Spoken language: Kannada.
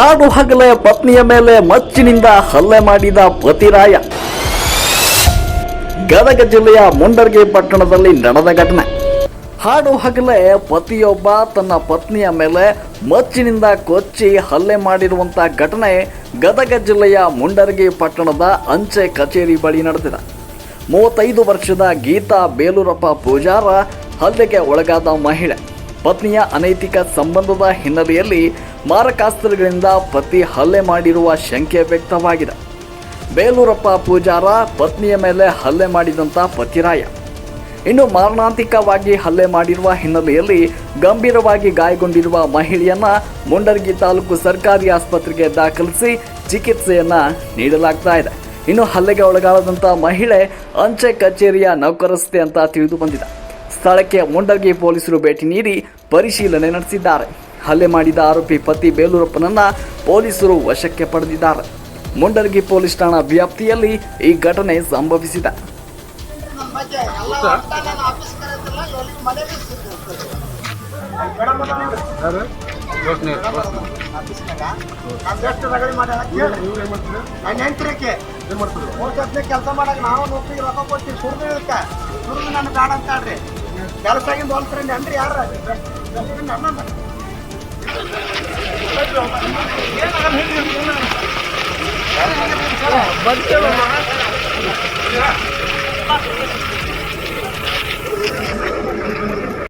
ಹಾಡು ಹಗಲೇ ಪತ್ನಿಯ ಮೇಲೆ ಮಚ್ಚಿನಿಂದ ಹಲ್ಲೆ ಮಾಡಿದ ಪತಿರಾಯ. ಗದಗ ಜಿಲ್ಲೆಯ ಮುಂಡರ್ಗಿ ಪಟ್ಟಣದಲ್ಲಿ ನಡೆದ ಘಟನೆ. ಹಾಡು ಹಗಲೇ ಪತಿಯೊಬ್ಬ ತನ್ನ ಪತ್ನಿಯ ಮೇಲೆ ಮಚ್ಚಿನಿಂದ ಕೊಚ್ಚಿ ಹಲ್ಲೆ ಮಾಡಿರುವಂಥ ಘಟನೆ ಗದಗ ಜಿಲ್ಲೆಯ ಮುಂಡರ್ಗಿ ಪಟ್ಟಣದ ಅಂಚೆ ಕಚೇರಿ ಬಳಿ ನಡೆದಿದೆ. ಮೂವತ್ತೈದು ವರ್ಷದ ಗೀತಾ ಬೇಲೂರಪ್ಪ ಪೂಜಾರ ಹಲ್ಲೆಗೆ ಒಳಗಾದ ಮಹಿಳೆ. ಪತ್ನಿಯ ಅನೈತಿಕ ಸಂಬಂಧದ ಹಿನ್ನೆಲೆಯಲ್ಲಿ ಮಾರಕಾಸ್ತ್ರಗಳಿಂದ ಪತಿ ಹಲ್ಲೆ ಮಾಡಿರುವ ಶಂಕೆ ವ್ಯಕ್ತವಾಗಿದೆ. ಬೇಲೂರಪ್ಪ ಪೂಜಾರ ಪತ್ನಿಯ ಮೇಲೆ ಹಲ್ಲೆ ಮಾಡಿದಂಥ ಪತಿರಾಯ. ಇನ್ನು ಮಾರಣಾಂತಿಕವಾಗಿ ಹಲ್ಲೆ ಮಾಡಿರುವ ಹಿನ್ನೆಲೆಯಲ್ಲಿ ಗಂಭೀರವಾಗಿ ಗಾಯಗೊಂಡಿರುವ ಮಹಿಳೆಯನ್ನ ಮುಂಡರ್ಗಿ ತಾಲೂಕು ಸರ್ಕಾರಿ ಆಸ್ಪತ್ರೆಗೆ ದಾಖಲಿಸಿ ಚಿಕಿತ್ಸೆಯನ್ನ ನೀಡಲಾಗ್ತಾ ಇದೆ. ಇನ್ನು ಹಲ್ಲೆಗೆ ಒಳಗಾದಂಥ ಮಹಿಳೆ ಅಂಚೆ ಕಚೇರಿಯ ನೌಕರಸ್ಥೆ ಅಂತ ತಿಳಿದು ಬಂದಿದೆ. ಸ್ಥಳಕ್ಕೆ ಮುಂಡರ್ಗಿ ಪೊಲೀಸರು ಭೇಟಿ ನೀಡಿ ಪರಿಶೀಲನೆ ನಡೆಸಿದ್ದಾರೆ. ಹಲ್ಲೆ ಮಾಡಿದ ಆರೋಪಿ ಪತಿ ಬೇಲೂರಪ್ಪನನ್ನ ಪೊಲೀಸರು ವಶಕ್ಕೆ ಪಡೆದಿದ್ದಾರೆ. ಮುಂಡರ್ಗಿ ಪೊಲೀಸ್ ಠಾಣಾ ವ್ಯಾಪ್ತಿಯಲ್ಲಿ ಈ ಘಟನೆ ಸಂಭವಿಸಿದೆ. ಕೆಲಸ ಮಾಡಿ ನಾವು ಕೆಲಸ ಯಾರ ಬರ್ತೀವಮ್ಮ